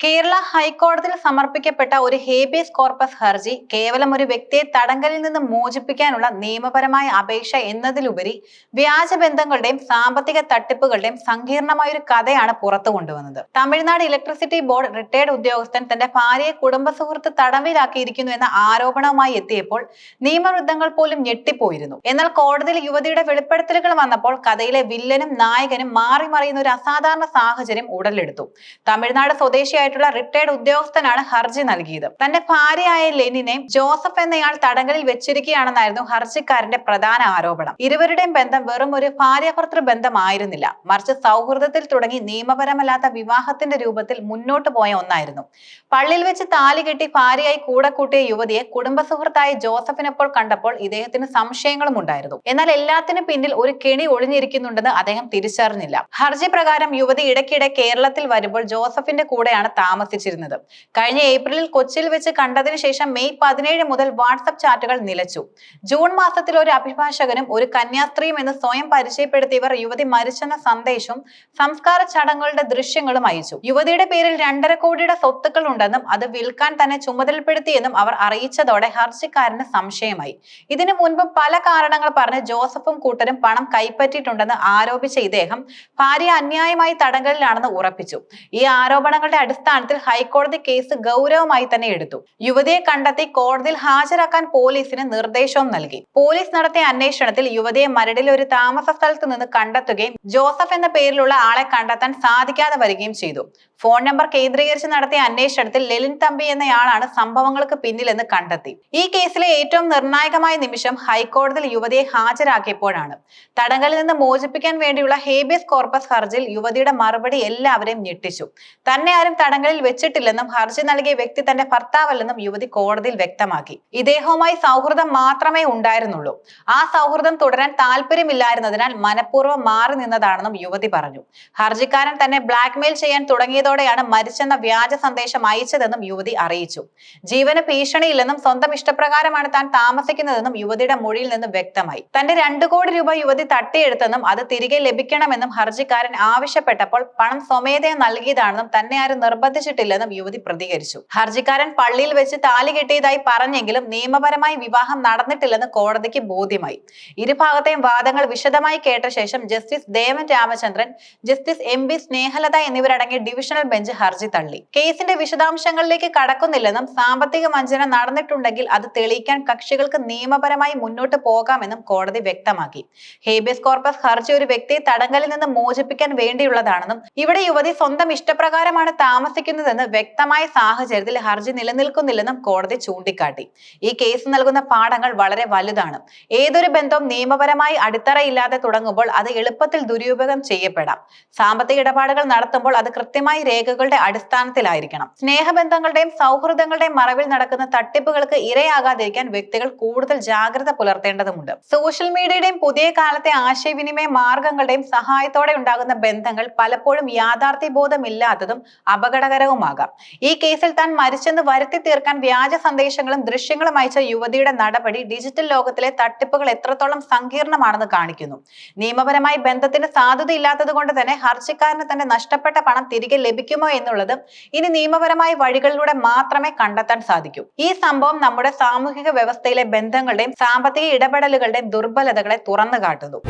കേരള ഹൈക്കോടതിയിൽ സമർപ്പിക്കപ്പെട്ട ഒരു ഹേബിയസ് കോർപ്പസ് ഹർജി കേവലം ഒരു വ്യക്തിയെ തടങ്കലിൽ നിന്ന് മോചിപ്പിക്കാനുള്ള നിയമപരമായ അപേക്ഷ എന്നതിലുപരി വ്യാജ ബന്ധങ്ങളുടെയും സാമ്പത്തിക തട്ടിപ്പുകളുടെയും സങ്കീർണമായ ഒരു കഥയാണ് പുറത്തു കൊണ്ടുവന്നത്. തമിഴ്നാട് ഇലക്ട്രിസിറ്റി ബോർഡ് റിട്ടയർഡ് ഉദ്യോഗസ്ഥൻ തന്റെ ഭാര്യയെ കുടുംബ സുഹൃത്ത് തടവിലാക്കിയിരിക്കുന്നു എന്ന ആരോപണവുമായി എത്തിയപ്പോൾ നിയമവൃദ്ധങ്ങൾ പോലും ഞെട്ടിപ്പോയിരുന്നു. എന്നാൽ കോടതിയിൽ യുവതിയുടെ വെളിപ്പെടുത്തലുകൾ വന്നപ്പോൾ കഥയിലെ വില്ലനും നായകനും മാറി മറിയുന്ന ഒരു അസാധാരണ സാഹചര്യം ഉടലെടുത്തു. തമിഴ്നാട് സ്വദേശിയായിട്ടുള്ള റിട്ടയർഡ് ഉദ്യോഗസ്ഥനാണ് ഹർജി നൽകിയത്. തന്റെ ഭാര്യയായ ലെനിനെ ജോസഫ് എന്നയാൾ തടങ്കലിൽ വെച്ചിരിക്കുകയാണെന്നായിരുന്നു ഹർജിക്കാരന്റെ പ്രധാന ആരോപണം. ഇരുവരുടെയും ബന്ധം വെറും ഒരു ഭാര്യാഭർത്തൃ ബന്ധമായിരുന്നില്ല. മറിച്ച് സൗഹൃദത്തിൽ തുടങ്ങി നിയമപരമല്ലാത്ത വിവാഹത്തിന്റെ രൂപത്തിൽ മുന്നോട്ട് പോയ ഒന്നായിരുന്നു. പള്ളിയിൽ വെച്ച് താലി കെട്ടി ഭാര്യയായി കൂടെ കൂട്ടിയ യുവതിയെ കുടുംബ ജോസഫിനപ്പോൾ കണ്ടപ്പോൾ ഇദ്ദേഹത്തിന് സംശയങ്ങളും ഉണ്ടായിരുന്നു. എന്നാൽ എല്ലാത്തിനും പിന്നിൽ ഒരു കെണി ഒളിഞ്ഞിരിക്കുന്നുണ്ടെന്ന് അദ്ദേഹം തിരിച്ചറിഞ്ഞില്ല. ഹർജി പ്രകാരം യുവതി ഇടയ്ക്കിടെ കേരളത്തിൽ വരുമ്പോൾ ജോസഫിന്റെ കൂടെയാണ് താമസിച്ചിരുന്നത്. കഴിഞ്ഞ ഏപ്രിലിൽ കൊച്ചിയിൽ വെച്ച് കണ്ടതിന് ശേഷം മെയ് പതിനേഴ് മുതൽ വാട്സപ്പ് ചാറ്റുകൾ നിലച്ചു. ജൂൺ മാസത്തിൽ ഒരു അഭിഭാഷകനും ഒരു കന്യാസ്ത്രീയും എന്ന് സ്വയം പരിചയപ്പെടുത്തിയവർ യുവതി മരിച്ചെന്ന സന്ദേശവും സംസ്കാര ചടങ്ങുകളുടെ ദൃശ്യങ്ങളും അയച്ചു. യുവതിയുടെ പേരിൽ രണ്ടര കോടിയുടെ സ്വത്തുക്കൾ ഉണ്ടെന്നും അത് വിൽക്കാൻ തന്നെ ചുമതലപ്പെടുത്തിയെന്നും അവർ അറിയിച്ചതോടെ ഹർജിക്കാരന് സംശയമായി. ഇതിനു മുൻപ് പല കാരണങ്ങൾ പറഞ്ഞ് ജോസഫും കൂട്ടരും പണം കൈപ്പറ്റിയിട്ടുണ്ടെന്ന് ആരോപിച്ച ഇദ്ദേഹം ഭാര്യ അന്യായമായി തടങ്കലിലാണെന്ന് ഉറപ്പിച്ചു. ഈ ആരോപണങ്ങളുടെ അടിസ്ഥാനത്തിൽ ഹൈക്കോടതി കേസ് ഗൗരവമായി തന്നെ എടുത്തു. യുവതിയെ കണ്ടെത്തി കോടതിയിൽ ഹാജരാക്കാൻ പോലീസിന് നിർദ്ദേശവും നൽകി. പോലീസ് നടത്തിയ അന്വേഷണത്തിൽ യുവതിയെ മരടിലെ ഒരു താമസ സ്ഥലത്ത് നിന്ന് കണ്ടെത്തുകയും ജോസഫ് എന്ന പേരിലുള്ള ആളെ കണ്ടെത്താൻ സാധിക്കാതെ വരികയും ചെയ്തു. ഫോൺ നമ്പർ കേന്ദ്രീകരിച്ച് നടത്തിയ അന്വേഷണത്തിൽ ലെലിൻ തമ്പി എന്നയാളാണ് സംഭവങ്ങൾക്ക് പിന്നിലെന്ന് കണ്ടെത്തി. ഈ കേസിലെ ഏറ്റവും നിർണായകമായ നിമിഷം ഹൈക്കോടതിയിൽ യുവതിയെ ഹാജരാക്കിയപ്പോഴാണ്. തടങ്കലിൽ നിന്ന് മോചിപ്പിക്കാൻ വേണ്ടിയുള്ള ഹേബിയസ് കോർപ്പസ് ഹർജിയിൽ യുവതിയുടെ മറുപടി എല്ലാവരെയും ഞെട്ടിച്ചു. തന്നെ ആരും തടങ്കലിൽ വെച്ചിട്ടില്ലെന്നും ഹർജി നൽകിയ വ്യക്തി തന്റെ ഭർത്താവല്ലെന്നും യുവതി കോടതിയിൽ വ്യക്തമാക്കി. ഇദ്ദേഹവുമായി സൗഹൃദം മാത്രമേ ഉണ്ടായിരുന്നുള്ളൂ. ആ സൗഹൃദം തുടരാൻ താല്പര്യമില്ലായിരുന്നതിനാൽ മനഃപൂർവം മാറി നിന്നതാണെന്നും യുവതി പറഞ്ഞു. ഹർജിക്കാരൻ തന്നെ ബ്ലാക്ക്മെയിൽ ചെയ്യാൻ തുടങ്ങിയതോടെയാണ് മരിച്ചെന്ന വ്യാജ സന്ദേശം അയച്ചതെന്നും യുവതി അറിയിച്ചു. ജീവന് ഭീഷണിയില്ലെന്നും സ്വന്തം ഇഷ്ടപ്രകാരമാണ് താൻ താമസിക്കുന്നതെന്നും യുവതിയുടെ മൊഴിയിൽ നിന്നും വ്യക്തമായി. തന്റെ രണ്ടു കോടി രൂപ യുവതി തട്ടിയെടുത്തെന്നും അത് തിരികെ ലഭിക്കണമെന്നും ഹർജിക്കാരൻ ആവശ്യപ്പെട്ടപ്പോൾ പണം സ്വമേധയാ നൽകിയതാണെന്നും തന്നെ ആരും നിർബന്ധിച്ചിട്ടില്ലെന്നും യുവതി പ്രതികരിച്ചു. ഹർജിക്കാരൻ പള്ളിയിൽ വെച്ച് താലി കെട്ടിയതായി പറഞ്ഞെങ്കിലും നിയമപരമായി വിവാഹം നടന്നിട്ടില്ലെന്ന് കോടതിക്ക് ബോധ്യമായി. ഇരുഭാഗത്തെയും വാദങ്ങൾ വിശദമായി കേട്ട ശേഷം justice Devan Ramachandran justice M B Snehalatha എന്നിവരടങ്ങിയ ഡിവിഷണൽ ബെഞ്ച് ഹർജി തള്ളി. കേസിന്റെ വിശദാംശങ്ങളിലേക്ക് കടക്കുന്നില്ലെന്നും സാമ്പത്തിക വഞ്ചന നടന്നിട്ടുണ്ടെങ്കിൽ അത് തെളിയിക്കാൻ കക്ഷികൾക്ക് നിയമപരമായി മുന്നോട്ട് പോകാമെന്നും കോടതി വ്യക്തമാക്കി. ഹേബിയസ് കോർപ്പസ് ഹർജി ഒരു വ്യക്തിയെ തടങ്കലിൽ നിന്ന് മോചിപ്പിക്കാൻ വേണ്ടിയുള്ളതാണെന്നും ഇവിടെ യുവതി സ്വന്തം ഇഷ്ടപ്രകാരമാണ് താമസിക്കുന്നതെന്ന് വ്യക്തമായ സാഹചര്യത്തിൽ ഹർജി നിലനിൽക്കുന്നില്ലെന്നും കോടതി ചൂണ്ടിക്കാട്ടി. ഈ കേസ് നൽകുന്ന പാഠങ്ങൾ വളരെ വലുതാണ്. ഏതൊരു ബന്ധവും നിയമപരമായി അടിത്തറയില്ലാതെ തുടങ്ങുമ്പോൾ അത് എളുപ്പത്തിൽ ദുരുപയോഗം ചെയ്യപ്പെടാം. സാമ്പത്തിക ഇടപാടുകൾ നടത്തുമ്പോൾ അത് കൃത്യമായി രേഖകളുടെ അടിസ്ഥാനത്തിലായിരിക്കണം. സ്നേഹബന്ധങ്ങളുടെയും സൗഹൃദങ്ങളുടെയും മറവിൽ നടക്കുന്ന തട്ടിപ്പുകൾക്ക് ഇരയാകാതിരിക്കാൻ വ്യക്തികൾ കൂടുതൽ ജാഗ്രത പുലർത്തേണ്ടതുണ്ട്. സോഷ്യൽ മീഡിയയുടെയും പുതിയ കാലത്തെ ആശയവിനിമയ മാർഗങ്ങളുടെയും സഹായത്തോടെ ഉണ്ടാകുന്ന ബന്ധങ്ങൾ പലപ്പോഴും യാഥാർത്ഥ്യബോധമില്ലാത്തതും അപകടകരവുമാകാം ഈ കേസിൽ താൻ മരിച്ചെന്ന് വരുത്തി തീർക്കാൻ വ്യാജ സന്ദേശങ്ങളും ദൃശ്യങ്ങളും അയച്ച യുവതിയുടെ നടപടി ഡിജിറ്റൽ ലോകത്തിലെ തട്ടിപ്പുകൾ എത്രത്തോളം സങ്കീർണമാണെന്ന് കാണിക്കുന്നു. നിയമപരമായി ബന്ധത്തിന് സാധ്യതയില്ലാത്തത് കൊണ്ട് തന്നെ ഹർജിക്കാരന് തന്റെ നഷ്ടപ്പെട്ട പണം തിരികെ ലഭിക്കുമോ എന്നുള്ളത് ഇനി നിയമപരമായ വഴികളിലൂടെ മാത്രമേ കണ്ടെത്താൻ സാധിക്കൂ. ഈ സംഭവം നമ്മുടെ സാമൂഹിക വ്യവസ്ഥയിലെ ബന്ധങ്ങളുടെയും സാമ്പത്തിക ഇടപെടലുകളുടെയും ദുർബലതകളെ തുറന്നു കാട്ടുന്നു.